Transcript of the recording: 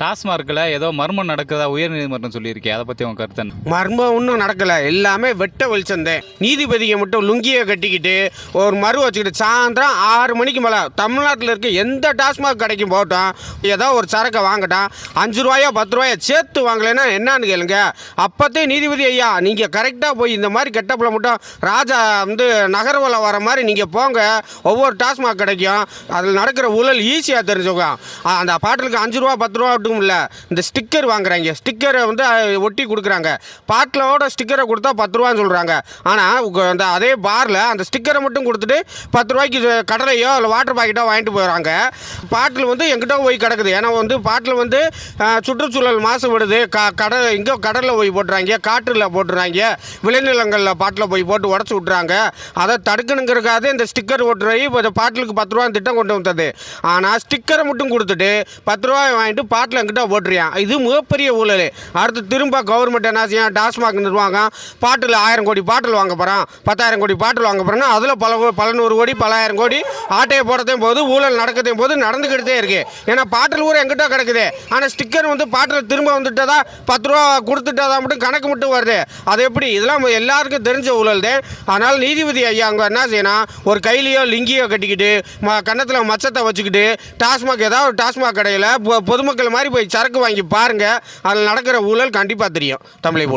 டாஸ்மார்க்கில் ஏதோ மர்மம் நடக்குதா உயர்நீதிமன்றம் சொல்லியிருக்கே அதை பற்றி உங்கள் கருத்து மர்மம் ஒன்றும் நடக்கலை. எல்லாமே வெட்ட வெளிச்சந்தேன் நீதிபதியை மட்டும் லுங்கியை கட்டிக்கிட்டு ஒரு மறு வச்சுக்கிட்டு சாயந்தரம் ஆறு மணிக்கு மேலே தமிழ்நாட்டில் இருக்க எந்த டாஸ்மாக் கடைக்கும் போகட்டும் ஏதோ ஒரு சரக்கை வாங்கட்டான் அஞ்சு ரூபாயோ பத்து ரூபாயோ சேர்த்து வாங்கலைன்னா என்னன்னு கேளுங்க. அப்போத்தே நீதிபதி ஐயா நீங்கள் கரெக்டாக போய் இந்த மாதிரி கெட்டப்பில் மட்டும் ராஜா வந்து நகர்வலம் வர மாதிரி நீங்கள் போங்க. ஒவ்வொரு டாஸ்மாக் கிடைக்கும் அதில் நடக்கிற ஊழல் ஈஸியாக தெரிஞ்சுக்கோ அந்த பாட்டிலுக்கு அஞ்சு ரூபா பத்து ரூபா அதுவும் இல்லை இந்த ஸ்டிக்கர் வாங்குறாங்க. ஸ்டிக்கரை வந்து ஒட்டி கொடுக்குறாங்க. பாட்டிலோட ஸ்டிக்கரை கொடுத்தா பத்து ரூபான்னு சொல்கிறாங்க ஆனால் அந்த அதே பாரில் அந்த ஸ்டிக்கரை மட்டும் கொடுத்துட்டு பத்து ரூபாய்க்கு கடலையோ இல்லை வாட்டர் பாக்கெட்டோ வாங்கிட்டு போயிடறாங்க பாட்டில் வந்து எங்கிட்ட போய் கிடக்குது. ஏன்னா வந்து பாட்டில் வந்து சுற்றுச்சூழல் மாசுபடுது. க கடல் எங்கேயோ கடலில் போய் போட்டுறாங்க. காற்றில் போட்டுறாங்க. விளைநிலங்களில் பாட்டில் போய் போட்டு உடச்சி விட்றாங்க அதை தடுக்கணுங்கிறக்காக இந்த ஸ்டிக்கர் ஓட்டுறவை இப்போ பாட்டிலுக்கு பத்து ரூபா திட்டம் கொண்டு வந்தது. ஆனால் ஸ்டிக்கரை மட்டும் கொடுத்துட்டு பத்து ரூபாய் வாங்கிட்டு பாட்டில் என்கிட்ட போட்டுருவான் இது மிகப்பெரிய ஊழல். அடுத்து திரும்ப கவர்மெண்ட் என்ன செய்யும் டாஸ்மாக் நிர்வாகம் பாட்டில் ஆயிரம் கோடி பாட்டில் வாங்க போகிறான் பத்தாயிரம் கோடி பாட்டில் வாங்க போகிறேன்னா அதில் பல பலநூறு பல நூறு கோடி பலாயிரம் கோடி ஆட்டையை போடுறதையும் போது ஊழல் நடக்கிறதையும் போது நடந்துக்கிட்டே இருக்கு. ஏன்னா பாட்டில் ஊர் எங்கிட்ட கிடக்குது. ஆனால் ஸ்டிக்கர் வந்து பாட்டில் திரும்ப வந்துட்டதா பத்து ரூபா கொடுத்துட்டதா மட்டும் கணக்கு மட்டும் வருது. அது எப்படி? இதெல்லாம் எல்லாருக்கும் தெரிஞ்ச ஊழல் தான். அதனால் நீதிபதி ஐயா அங்கே என்ன செய்யணும் ஒரு கையிலையோ லிங்கியோ கட்டிக்கிட்டு ம கன்னத்தில் மச்சத்தை வச்சுக்கிட்டு டாஸ்மாக் ஏதாவது ஒரு டாஸ்மாக் கடையில் பொதுமக்கள் மாதிரி போய் சரக்கு வாங்கி பாருங்கள் அதில் நடக்கிற ஊழல் கண்டிப்பாக தெரியும். தமிழை போட்டு.